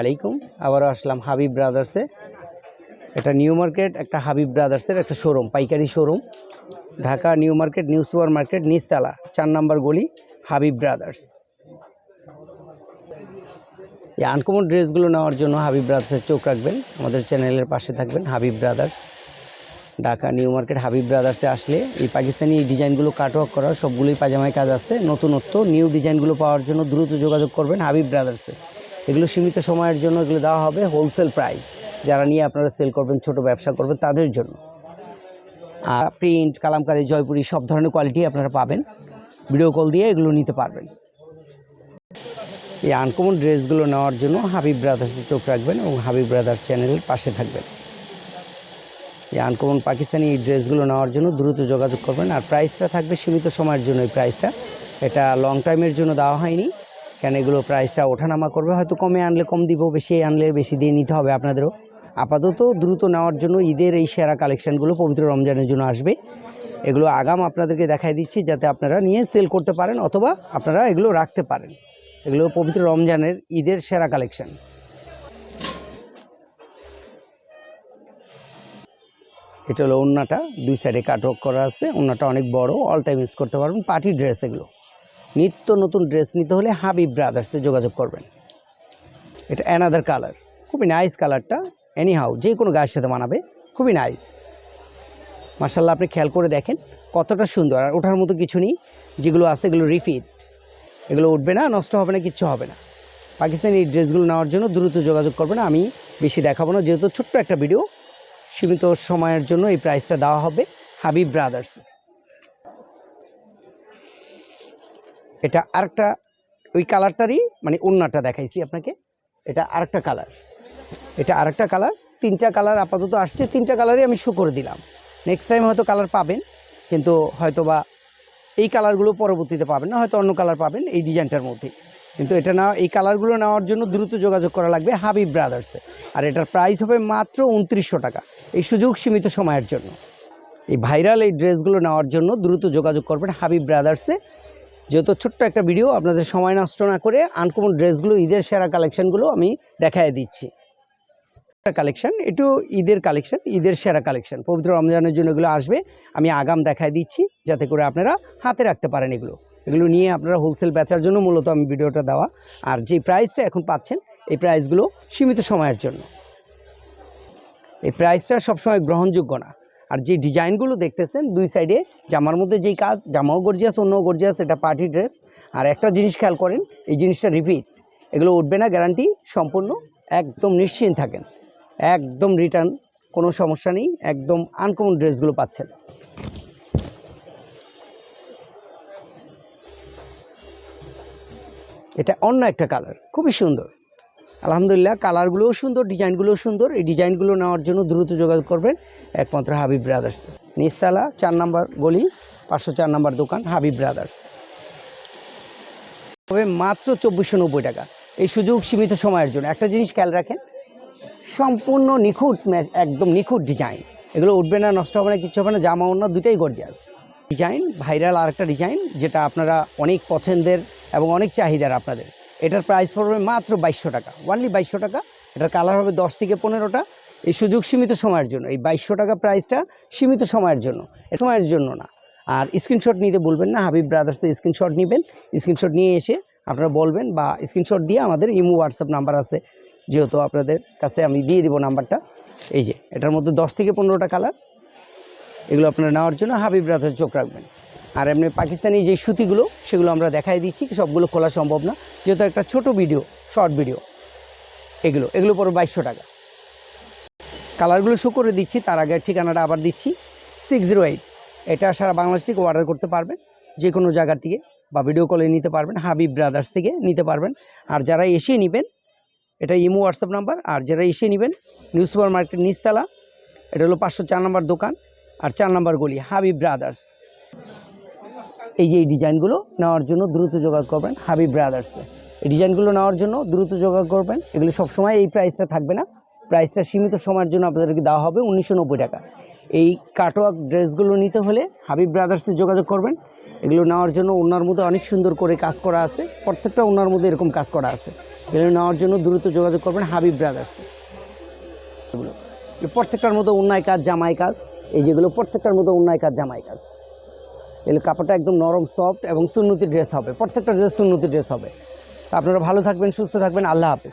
আলাইকুম। আবারও আসলাম হাবিব ব্রাদার্সে। এটা নিউ মার্কেট, একটা হাবিব ব্রাদার্সের একটা শোরুম, পাইকারি showroom. Dhaka new market, new super market, নিচতলা, চার নাম্বার গলি, হাবিব ব্রাদার্স। এই আনকমন ড্রেসগুলো নেওয়ার জন্য হাবিব ব্রাদার্সের চোখ রাখবেন। আমাদের চ্যানেলের পাশে থাকবেন Habib brothers. Dhaka new market Habib ব্রাদার্সে আসলে এই পাকিস্তানি এই ডিজাইনগুলো কাটওয়ার্ক করা, সবগুলোই পাজামায় কাজ আছে। নতুনত্ব, নিউ ডিজাইনগুলো পাওয়ার জন্য দ্রুত যোগাযোগ করবেন হাবিব ব্রাদার্সে। এগুলো সীমিত সময়ের জন্য এগুলো দেওয়া হবে হোলসেল প্রাইস যারা নিয়ে আপনারা সেল করবেন, ছোট ব্যবসা করবেন, তাদের জন্য। আর প্রিন্ট কালামকারি, জয়পুরি, সব ধরনের কোয়ালিটি আপনারা পাবেন। ভিডিও কল দিয়ে এগুলো নিতে পারবেন। এই আনকমন ড্রেসগুলো নেওয়ার জন্য হাবিব ব্রাদার্সে চোখ রাখবেন এবং হাবিব ব্রাদার্স চ্যানেলের পাশে থাকবেন। এই আনকমন পাকিস্তানি এই ড্রেসগুলো নেওয়ার জন্য দ্রুত যোগাযোগ করবেন। আর প্রাইসটা থাকবে সীমিত সময়ের জন্য। এই প্রাইসটা এটা লং টাইমের জন্য দেওয়া হয়নি। কেন এগুলো প্রাইসটা ওঠানামা করবে? হয়তো কমে আনলে কম দিব, বেশি আনলে বেশি দিয়ে নিতে হবে আপনাদেরও। আপাতত দ্রুত নেওয়ার জন্য ঈদের এই সেরা কালেকশানগুলো পবিত্র রমজানের জন্য আসবে। এগুলো আগাম আপনাদেরকে দেখাই দিচ্ছি যাতে আপনারা নিয়ে সেল করতে পারেন অথবা আপনারা এগুলো রাখতে পারেন। এগুলো পবিত্র রমজানের ঈদের সেরা কালেকশান এটা হলো ওন্নাটা। দুই সাইডে কাটওয়ার্ক করা আছে। ওন্নাটা অনেক বড় অল টাইম ইউজ করতে পারবেন। পার্টি ড্রেস এগুলো। নিত্য নতুন ড্রেস নিতে হলে হাবিব ব্রাদার্সে যোগাযোগ করবেন। এটা অ্যানাদার কালার খুবই নাইস কালারটা এনি হাউ যে কোনো গায়ের সাথে মানাবে। খুবই নাইস মার্শাল্লাহ আপনি খেয়াল করে দেখেন কতটা সুন্দর। আর ওঠার মতো কিছু নেই। যেগুলো আছে এগুলো রিপিট এগুলো উঠবে না, নষ্ট হবে না, কিচ্ছু হবে না। পাকিস্তানি এই ড্রেসগুলো নেওয়ার জন্য দ্রুত যোগাযোগ করবেন। আমি বেশি দেখাবো না, যেহেতু ছোট্ট একটা ভিডিও সীমিত সময়ের জন্য এই প্রাইসটা দেওয়া হবে হাবিব ব্রাদার্স এটা আরেকটা, ওই কালারটারই মানে ওন্নাটা দেখাইছি আপনাকে। এটা আরেকটা কালার। এটা আরেকটা কালার। তিনটা কালার আপাতত আসছে। তিনটা কালারই আমি শো করে দিলাম। নেক্সট টাইম হয়তো কালার পাবেন, কিন্তু হয়তো বা এই কালারগুলো পরবর্তীতে পাবেন না, হয়তো অন্য কালার পাবেন এই ডিজাইনটার মধ্যে। কিন্তু এটা না, এই কালারগুলো নেওয়ার জন্য দ্রুত যোগাযোগ করা লাগবে হাবিব ব্রাদার্সে। আর এটার প্রাইস হবে মাত্র উনত্রিশশো টাকা, এই সুযোগ সীমিত সময়ের জন্য। এই ভাইরাল এই ড্রেসগুলো নেওয়ার জন্য দ্রুত যোগাযোগ করবেন হাবিব ব্রাদার্সে। যেহেতু ছোট্ট একটা ভিডিও আপনাদের সময় নষ্ট না করে আনকমন ড্রেসগুলো, ঈদের সেরা কালেকশানগুলো আমি দেখায় দিচ্ছি। কালেকশন একটু ঈদের কালেকশান ঈদের সেরা কালেকশন পবিত্র রমজানের জন্য এগুলো আসবে, আমি আগাম দেখায় দিচ্ছি, যাতে করে আপনারা হাতে রাখতে পারেন এগুলো। এগুলো নিয়ে আপনারা হোলসেল বেচার জন্য মূলত আমি ভিডিওটা দেওয়া। আর যে প্রাইসটা এখন পাচ্ছেন, এই প্রাইসগুলো সীমিত সময়ের জন্য। এই প্রাইসটা সবসময় গ্রহণযোগ্য না। আর যে ডিজাইনগুলো দেখতেছেন, দুই সাইডে জামার মধ্যে যেই কাজ, জামাও গর্জিয়াস অন্যও গর্জিয়াস এটা পার্টি ড্রেস আর একটা জিনিস খেয়াল করেন, এই জিনিসটা রিপিট এগুলো উঠবে না গ্যারান্টি সম্পূর্ণ একদম নিশ্চিন্ত থাকেন। একদম রিটার্ন কোনো সমস্যা নেই, একদম আনকমন ড্রেসগুলো পাচ্ছেন। এটা অন্য একটা কালার খুবই সুন্দর। আলহামদুলিল্লাহ কালারগুলোও সুন্দর ডিজাইনগুলোও সুন্দর। এই ডিজাইনগুলো নেওয়ার জন্য দ্রুত যোগাযোগ করবেন একমাত্র হাবিব ব্রাদার্স নিচতলা চার নাম্বার গলি, পাঁচশো চার নাম্বার দোকান, হাবিব ব্রাদার্স তবে মাত্র চব্বিশশো নব্বই টাকা। এই সুযোগ সীমিত সময়ের জন্য। একটা জিনিস খেয়াল রাখেন, সম্পূর্ণ নিখুঁত ম্যাচ একদম নিখুঁত ডিজাইন এগুলো উঠবে না, নষ্ট হবে না কিছু হবে না জামা অন্য দুটাই গর্জিয়াস ডিজাইন ভাইরাল আরেকটা ডিজাইন যেটা আপনারা অনেক পছন্দের এবং অনেক চাহিদার আপনাদের। এটার প্রাইস পড়বে মাত্র বাইশশো টাকা। ওয়ানলি বাইশশো টাকা। এটার কালার হবে দশ থেকে পনেরোটা। এই সুযোগ সীমিত সময়ের জন্য। এই বাইশশো টাকা প্রাইসটা সীমিত সময়ের জন্য। সময়ের জন্য না। আর স্ক্রিনশট নিতে বলবেন না। হাবিব ব্রাদার্সের স্ক্রিনশট নেবেন। স্ক্রিনশট নিয়ে এসে আপনারা বলবেন বা স্ক্রিনশট দিয়ে আমাদের ইমো হোয়াটসঅ্যাপ নাম্বার আছে। যেহেতু আপনাদের কাছে আমি দিয়ে দিব নাম্বারটা। এই যে, এটার মধ্যে দশ থেকে পনেরোটা কালার এগুলো আপনারা নেওয়ার জন্য হাবিব ব্রাদার্স চোখ রাখবেন। আর এমনি পাকিস্তানি যে সুতিগুলো, সেগুলো আমরা দেখাই দিচ্ছি সবগুলো খোলা সম্ভব না। যেহেতু একটা ছোট ভিডিও, শর্ট ভিডিও, এগুলো এগুলো পরে বাইশশো টাকা। কালারগুলো শো করে দিচ্ছি, তার আগে ঠিকানাটা আবার দিচ্ছি। সিক্স জিরো এইট এটা সারা বাংলাদেশ থেকে অর্ডার করতে পারবেন যে কোনো জায়গার থেকে, বা ভিডিও কলে নিতে পারবেন, হাবিব ব্রাদার্স থেকে নিতে পারবেন। আর যারা এসে নেবেন, এটা ইমো হোয়াটসঅ্যাপ নাম্বার আর যারা এসে নেবেন নিউ সুপার মার্কেট নিচতলা, এটা হলো পাঁচশো চার নম্বর দোকান, আর চার নম্বর গলি, হাবিব ব্রাদার্স এই যে এই ডিজাইনগুলো নেওয়ার জন্য দ্রুত যোগাযোগ করবেন হাবিব ব্রাদার্সে এই ডিজাইনগুলো নেওয়ার জন্য দ্রুত যোগাযোগ করবেন। এগুলো সবসময় এই প্রাইসটা থাকবে না। প্রাইসটা সীমিত সময়ের জন্য আপনাদেরকে দেওয়া হবে উনিশশো নব্বই টাকা। এই কাটোয়া ড্রেসগুলো নিতে হলে হাবিব ব্রাদার্সে যোগাযোগ করবেন। এগুলো নেওয়ার জন্য ওনার মধ্যে অনেক সুন্দর করে কাজ করা আছে। প্রত্যেকটা ওনার মধ্যে এরকম কাজ করা আছে। এগুলো নেওয়ার জন্য দ্রুত যোগাযোগ করবেন হাবিব ব্রাদার্সে এগুলো। প্রত্যেকটার মতো অন্যায় কাজ জামাই কাজ এই যেগুলো প্রত্যেকটার মতো অন্যায় কাজ জামাই কাজ এলে কাপড়টা একদম নরম সফট এবং সুন্নতি ড্রেস হবে। প্রত্যেকটা ড্রেস সুন্নতি ড্রেস হবে। আপনারা ভালো থাকবেন, সুস্থ থাকবেন। আল্লাহ হাফেজ।